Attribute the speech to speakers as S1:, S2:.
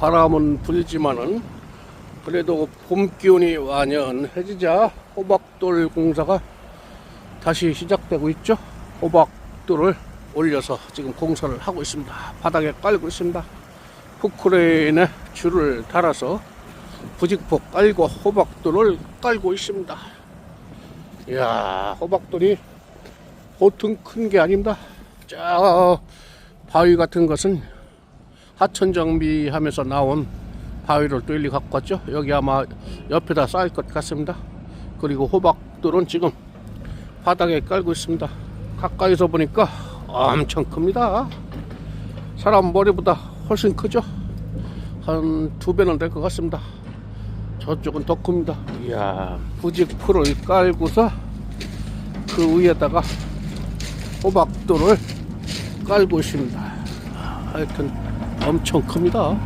S1: 바람은 불지만은 그래도 봄 기운이 완연해지자 호박돌 공사가 다시 시작되고 있죠. 호박돌을 올려서 지금 공사를 하고 있습니다. 바닥에 깔고 있습니다. 포크레인에 줄을 달아서 부직포 깔고 호박돌을 깔고 있습니다. 이야, 호박돌이 보통 큰 게 아닙니다. 저 바위 같은 것은 하천 정비하면서 나온 바위를 또 일리 갖고 왔죠. 여기 아마 옆에다 쌓일 것 같습니다. 그리고 호박돌은 지금 바닥에 깔고 있습니다. 가까이서 보니까 엄청 큽니다. 사람 머리보다 훨씬 크죠. 한 두 배는 될 것 같습니다. 저쪽은 더 큽니다. 이야, 부직풀을 깔고서 그 위에다가 호박돌을 깔고 있습니다. 하여튼 엄청 큽니다.